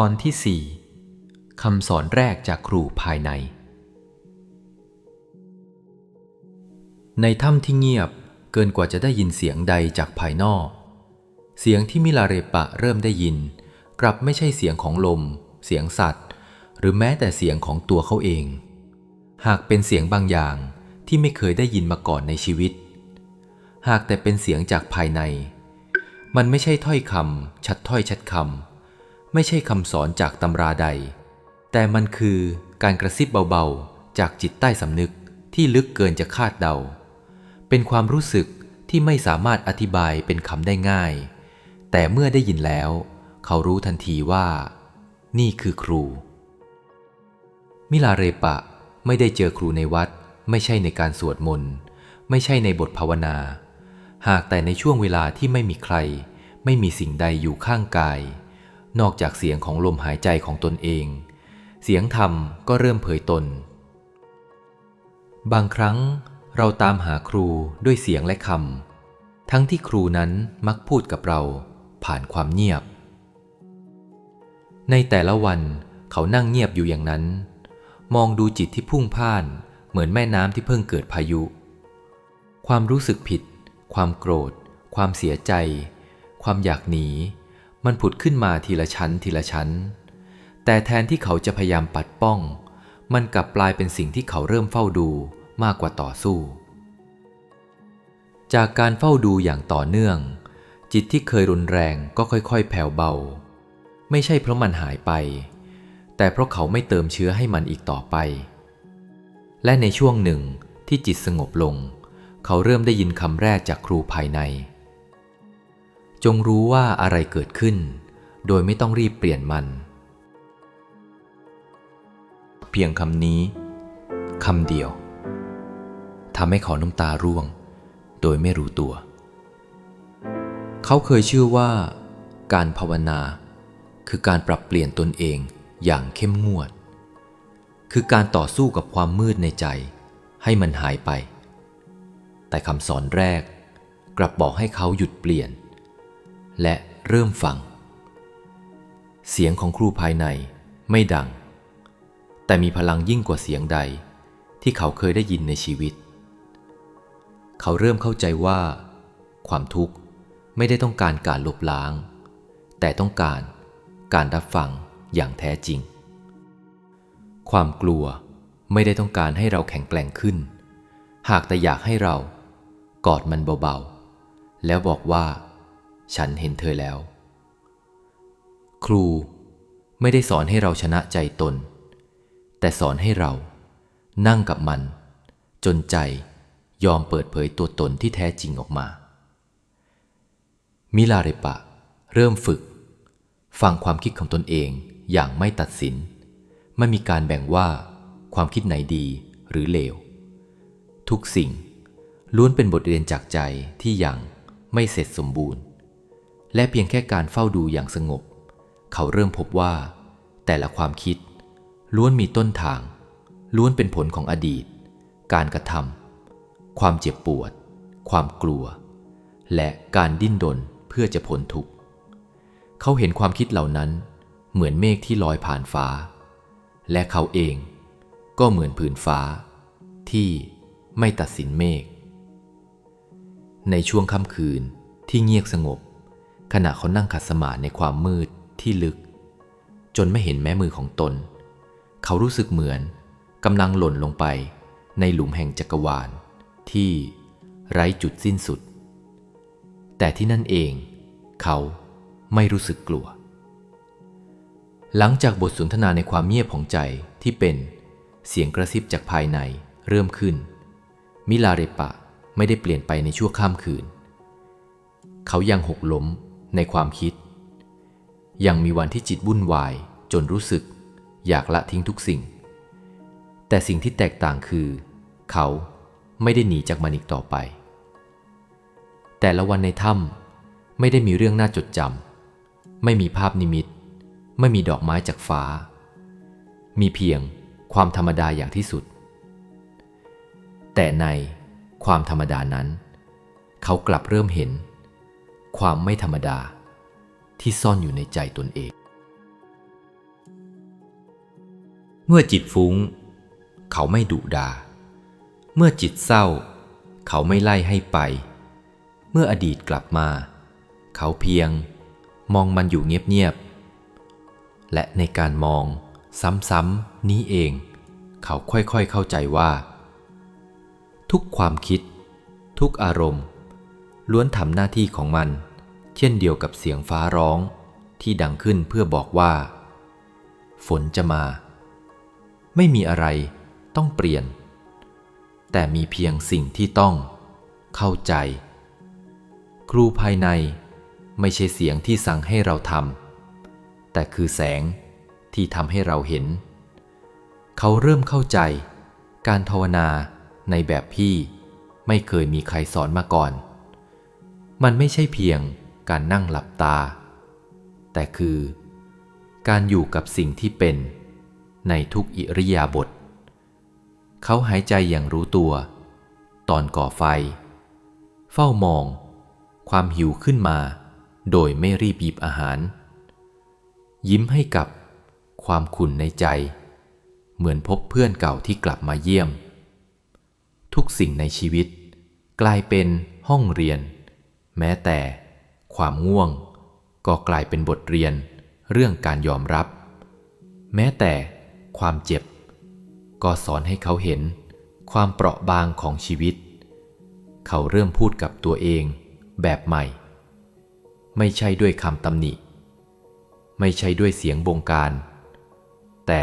ตอนที่สี่คำสอนแรกจากครูภายใน ในถ้ำที่เงียบเกินกว่าจะได้ยินเสียงใดจากภายนอก เสียงที่มิลาเรปะเริ่มได้ยิน กลับไม่ใช่เสียงของลม เสียงสัตว์ หรือแม้แต่เสียงของตัวเขาเอง หากเป็นเสียงบางอย่างที่ไม่เคยได้ยินมาก่อนในชีวิต หากแต่เป็นเสียงจากภายใน มันไม่ใช่ถ้อยคำชัดถ้อยชัดคำ ไม่ใช่คำสอนจากตำราใด แต่มันคือการกระซิบเบาๆ จากจิตใต้สำนึกที่ลึกเกินจะคาดเดา เป็นความรู้สึกที่ไม่สามารถอธิบายเป็นคำได้ง่าย แต่เมื่อได้ยินแล้ว เขารู้ทันทีว่า นี่คือครู มิลาเรปะไม่ได้เจอครูในวัด ไม่ใช่ในการสวดมนต์ ไม่ใช่ในบทภาวนา หากแต่ในช่วงเวลาที่ไม่มีใคร ไม่มีสิ่งใดอยู่ข้างกาย นอกจากเสียงของลมหายใจของตนเอง เสียงธรรมก็เริ่มเผยตน บางครั้งเราตามหาครูด้วยเสียงและคำทั้งที่ครูนั้นมักพูดกับเราผ่านความเงียบ ในแต่ละวันเขานั่งเงียบอยู่อย่างนั้น มองดูจิตที่พุ่งพ่านเหมือนแม่น้ำที่เพิ่งเกิดพายุ ความรู้สึกผิด ความโกรธ ความเสียใจ ความอยากหนี มันผุดขึ้นมาทีละชั้นทีละชั้น แต่แทนที่เขาจะพยายามปัดป้อง มันกลับกลายเป็นสิ่งที่เขาเริ่มเฝ้าดูมากกว่าต่อสู้ จากการเฝ้าดูอย่างต่อเนื่อง จิตที่เคยรุนแรงก็ค่อยๆ แผ่วเบา ไม่ใช่เพราะมันหายไป แต่เพราะเขาไม่เติมเชื้อให้มันอีกต่อไป และในช่วงหนึ่งที่จิตสงบลง เขาเริ่มได้ยินคำแรกจากครูภายใน จงรู้ว่าอะไรเกิดขึ้น โดยไม่ต้องรีบเปลี่ยนมัน เพียงคำนี้คำเดียวทำให้เขาน้ำตาร่วง โดยไม่รู้ตัว เขาเคยเชื่อว่า การภาวนา คือการปรับเปลี่ยนตนเองอย่างเข้มงวด คือการต่อสู้กับความมืดในใจ ให้มันหายไป แต่คำสอนแรกกลับบอกให้เขาหยุดเปลี่ยน และเริ่มฟัง เสียงของครูภายในไม่ดัง แต่มีพลังยิ่งกว่าเสียงใดที่เขาเคยได้ยินในชีวิต เขาเริ่มเข้าใจว่า ความทุกข์ไม่ได้ต้องการการลบล้าง แต่ต้องการการรับฟังอย่างแท้จริง ความกลัวไม่ได้ต้องการให้เราแข็งแกร่งขึ้น หากแต่อยากให้เรากอดมันเบาๆ แล้วบอกว่า ฉันเห็นเธอแล้ว ครูไม่ได้สอนให้เราชนะใจตน แต่สอนให้เรานั่งกับมัน จนใจยอมเปิดเผยตัวตนที่แท้จริงออกมา มิลาเรปะ เริ่มฝึก ฟังความคิดของตนเองอย่างไม่ตัดสิน ไม่มีการแบ่งว่าความคิดไหนดีหรือเลว ทุกสิ่งล้วนเป็นบทเรียนจากใจที่ยังไม่เสร็จสมบูรณ์ และเพียงแค่การเฝ้าดูอย่างสงบ เขาเริ่มพบว่า แต่ละความคิด ล้วนมีต้นทาง ล้วนเป็นผลของอดีต การกระทำความเจ็บปวด ความกลัว และการดิ้นรนเพื่อจะพ้นทุกข์เขาเห็นความคิดเหล่านั้น เหมือนเมฆที่ลอยผ่านฟ้า และเขาเองก็เหมือนผืนฟ้า ที่ไม่ตัดสินเมฆในช่วงค่ำคืนที่เงียบสงบ ขณะเขานั่งขัดสมาธิในความมืดที่ลึก จนไม่เห็นแม้มือของตน เขารู้สึกเหมือนกำลังหล่นลงไปในหลุมแห่งจักรวาล ที่ไร้จุดสิ้นสุด แต่ที่นั่นเอง เขาไม่รู้สึกกลัว หลังจากบทสนทนาในความเงียบของใจที่เป็นเสียงกระซิบจากภายในเริ่มขึ้น มิลาเรปะไม่ได้เปลี่ยนไปในชั่วข้ามคืน เขายังหกล้ม ในความคิด ยังมีวันที่จิตวุ่นวายจนรู้สึก อยากละทิ้งทุกสิ่ง แต่สิ่งที่แตกต่างคือ เขาไม่ได้หนีจากมันอีกต่อไป แต่ละวันในถ้ำไม่ได้มีเรื่องน่าจดจำไม่มีภาพนิมิต ไม่มีดอกไม้จากฟ้า มีเพียงความธรรมดาอย่างที่สุด แต่ในความธรรมดานั้น เขากลับเริ่มเห็น ความไม่ธรรมดาที่ซ่อนอยู่ในใจตนเอง เมื่อจิตฟุ้ง เขาไม่ดุดา เมื่อจิตเศร้า เขาไม่ไล่ให้ไป เมื่ออดีตกลับมา เขาเพียงมองมันอยู่เงียบๆ และในการมองซ้ำๆนี้เอง เขาค่อยๆเข้าใจว่า ทุกความคิด ทุกอารมณ์ ล้วนทำหน้าที่ของมัน เช่นเดียวกับเสียงฟ้าร้องที่ดังขึ้นเพื่อบอกว่า ฝนจะมา ไม่มีอะไรต้องเปลี่ยน แต่มีเพียงสิ่งที่ต้อง เข้าใจ ครูภายในไม่ใช่เสียงที่สั่งให้เราทำแต่คือแสงที่ทำให้เราเห็น เขาเริ่มเข้าใจ การภาวนาในแบบพี่ไม่เคยมีใครสอนมาก่อน มันไม่ใช่เพียงการนั่งหลับตา แต่คือ การอยู่กับสิ่งที่เป็นในทุกอิริยาบถเขาหายใจอย่างรู้ตัว ตอนก่อไฟ เฝ้ามอง ความหิวขึ้นมา โดยไม่รีบหยิบอาหาร ยิ้มให้กับความขุ่นในใจ เหมือนพบเพื่อนเก่าที่กลับมาเยี่ยม ทุกสิ่งในชีวิต กลายเป็นห้องเรียน แม้แต่ความง่วงก็กลายเป็นบทเรียนเรื่องการยอมรับ แม้แต่ความเจ็บ ก็สอนให้เขาเห็นความเปราะบางของชีวิต เขาเริ่มพูดกับตัวเองแบบใหม่ ไม่ใช่ด้วยคำตำหนิ ไม่ใช่ด้วยเสียงบงการ แต่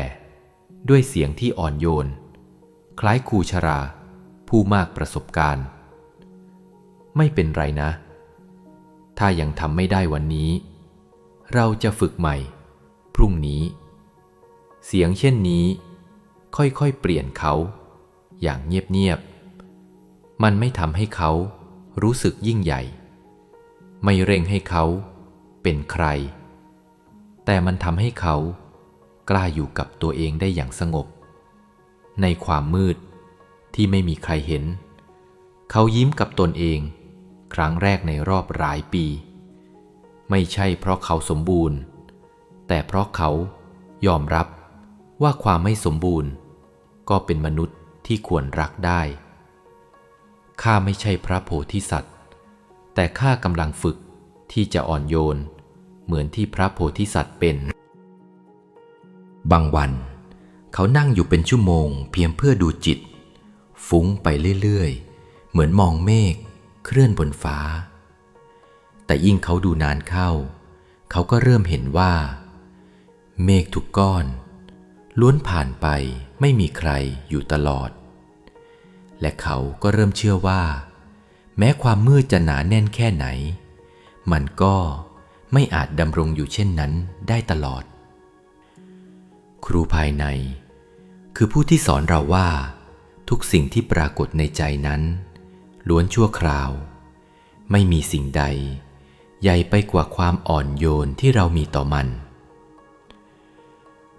ด้วยเสียงที่อ่อนโยน คล้ายครูชรา ผู้มากประสบการณ์ ไม่เป็นไรนะ ถ้ายังทำไม่ได้วันนี้ เราจะฝึกใหม่ พรุ่งนี้ เสียงเช่นนี้ ค่อยๆเปลี่ยนเขา อย่างเงียบๆ มันไม่ทำให้เขารู้สึกยิ่งใหญ่ ไม่เร่งให้เขาเป็นใคร แต่มันทำให้เขากล้าอยู่กับตัวเองได้อย่างสงบ ในความมืดที่ไม่มีใครเห็น เขายิ้มกับตนเอง ครั้งแรกในรอบหลายปี ไม่ใช่เพราะเขาสมบูรณ์ แต่เพราะเขายอมรับว่าความไม่สมบูรณ์ ก็เป็นมนุษย์ที่ควรรักได้ ข้าไม่ใช่พระโพธิสัตว์ แต่ข้ากำลังฝึกที่จะอ่อนโยน เหมือนที่พระโพธิสัตว์เป็น บางวัน เขานั่งอยู่เป็นชั่วโมงเพียงเพื่อดูจิต ฟุ้งไปเรื่อยๆ เหมือนมองเมฆ เคลื่อนบนฟ้า แต่ยิ่งเขาดูนานเข้า เขาก็เริ่มเห็นว่า เมฆทุกก้อน ล้วนผ่านไปไม่มีใครอยู่ตลอด และเขาก็เริ่มเชื่อว่า แม้ความมืดจะหนาแน่นแค่ไหน มันก็ไม่อาจดำรงอยู่เช่นนั้นได้ตลอด ครูภายใน คือผู้ที่สอนเราว่า ทุกสิ่งที่ปรากฏในใจนั้น ล้วนชั่วคราว ไม่มีสิ่งใด ใหญ่ไปกว่าความอ่อนโยนที่เรามีต่อมัน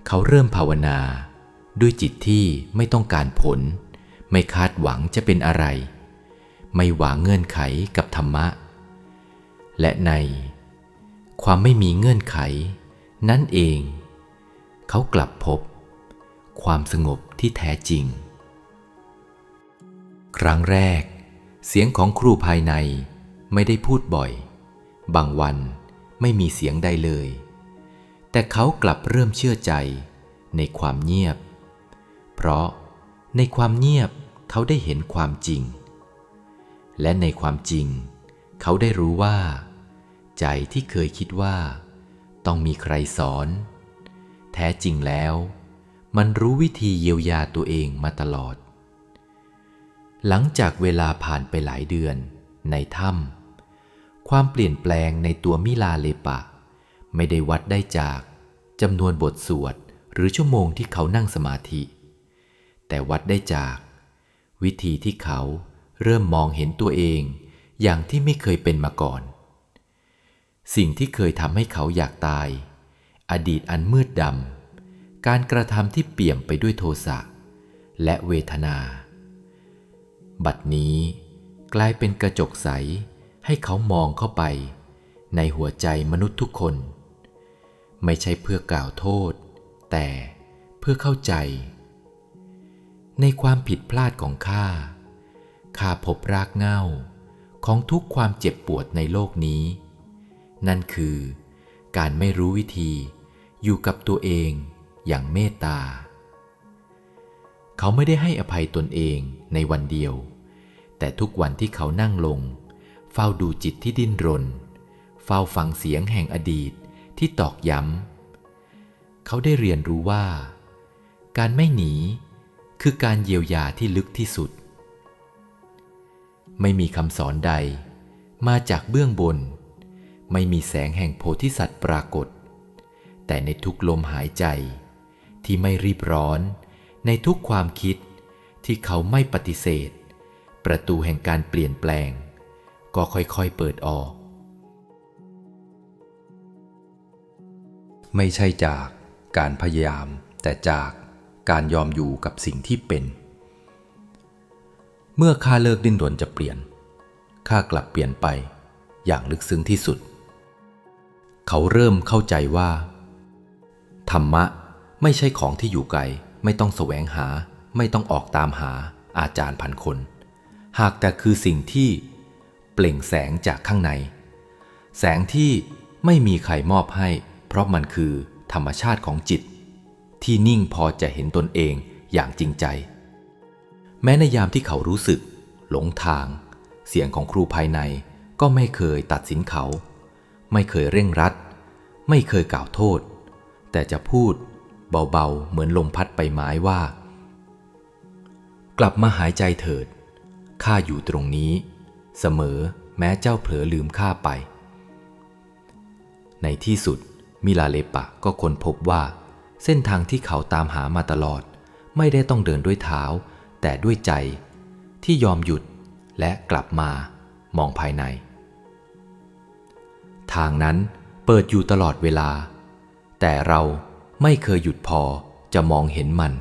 เขาเริ่มภาวนา ด้วยจิตที่ไม่ต้องการผล ไม่คาดหวังจะเป็นอะไร ไม่หวังเงื่อนไขกับธรรมะ และใน ความไม่มีเงื่อนไข นั่นเอง เขากลับพบ ความสงบที่แท้จริง ครั้งแรก เสียงของครูภายในไม่ได้พูดบ่อย บางวันไม่มีเสียงใดเลย แต่เขากลับเริ่มเชื่อใจในความเงียบ เพราะในความเงียบเขาได้เห็นความจริง และในความจริง เขาได้รู้ว่า ใจที่เคยคิดว่า ต้องมีใครสอน แท้จริงแล้ว มันรู้วิธีเยียวยาตัวเองมาตลอด หลังจากเวลาผ่านไปหลายเดือน ในถ้ำความเปลี่ยนแปลงในตัวมิลาเลปะ ไม่ได้วัดได้จากจำนวนบทสวดหรือชั่วโมงที่เขานั่งสมาธิ แต่วัดได้จาก วิธีที่เขาเริ่มมองเห็นตัวเองอย่างที่ไม่เคยเป็นมาก่อน สิ่งที่เคยทำให้เขาอยากตาย อดีตอันมืดดำการกระทำที่เปี่ยมไปด้วยโทสะและเวทนา บัดนี้กลายเป็นกระจกใสให้เขามองเข้าไป ในหัวใจมนุษย์ทุกคน ไม่ใช่เพื่อกล่าวโทษ แต่เพื่อเข้าใจ ในความผิดพลาดของข้าข้าพบรากเหง้าของทุกความเจ็บปวดในโลกนี้ นั่นคือการไม่รู้วิธีอยู่กับตัวเองอย่างเมตตา เขาไม่ได้ให้อภัยตนเองในวันเดียว แต่ทุกวันที่เขานั่งลง เฝ้าดูจิตที่ดิ้นรน เฝ้าฟังเสียงแห่งอดีตที่ตอกย้ำ เขาได้เรียนรู้ว่า การไม่หนีคือการเยียวยาที่ลึกที่สุด ไม่มีคำสอนใด มาจากเบื้องบน ไม่มีแสงแห่งโพธิสัตว์ปรากฏ แต่ในทุกลมหายใจที่ไม่รีบร้อน ในทุกความคิดที่เขาไม่ปฏิเสธ ประตูแห่งการเปลี่ยนแปลง ก็ค่อยๆเปิดออก ไม่ใช่จากการพยายาม แต่จากการยอมอยู่กับสิ่งที่เป็น เมื่อข้าเลิกดิ้นรนจะเปลี่ยนข้ากลับเปลี่ยนไปอย่างลึกซึ้งที่สุด เขาเริ่มเข้าใจว่า ธรรมะไม่ใช่ของที่อยู่ไกล ไม่ต้องแสวงหา ไม่ต้องออกตามหาอาจารย์พันคน หากแต่คือสิ่งที่เปล่งแสงจากข้างใน แสงที่ไม่มีใครมอบให้ เพราะมันคือธรรมชาติของจิต ที่นิ่งพอจะเห็นตนเองอย่างจริงใจ แม้ในยามที่เขารู้สึก หลงทาง เสียงของครูภายในก็ไม่เคยตัดสินเขา ไม่เคยเร่งรัด ไม่เคยกล่าวโทษ แต่จะพูด เบาๆ เหมือนลมพัดใบไม้ว่า กลับมาหายใจเถิด ข้าอยู่ตรงนี้ เสมอแม้เจ้าเผลอลืมข้าไป ในที่สุดมิลาเลปะก็ค้นพบว่า เส้นทางที่เขาตามหามาตลอด ไม่ได้ต้องเดินด้วยเท้า แต่ด้วยใจ ที่ยอมหยุดและกลับมามองภายใน ทางนั้นเปิดอยู่ตลอดเวลา แต่เรา ไม่เคยหยุดพอจะมองเห็นมัน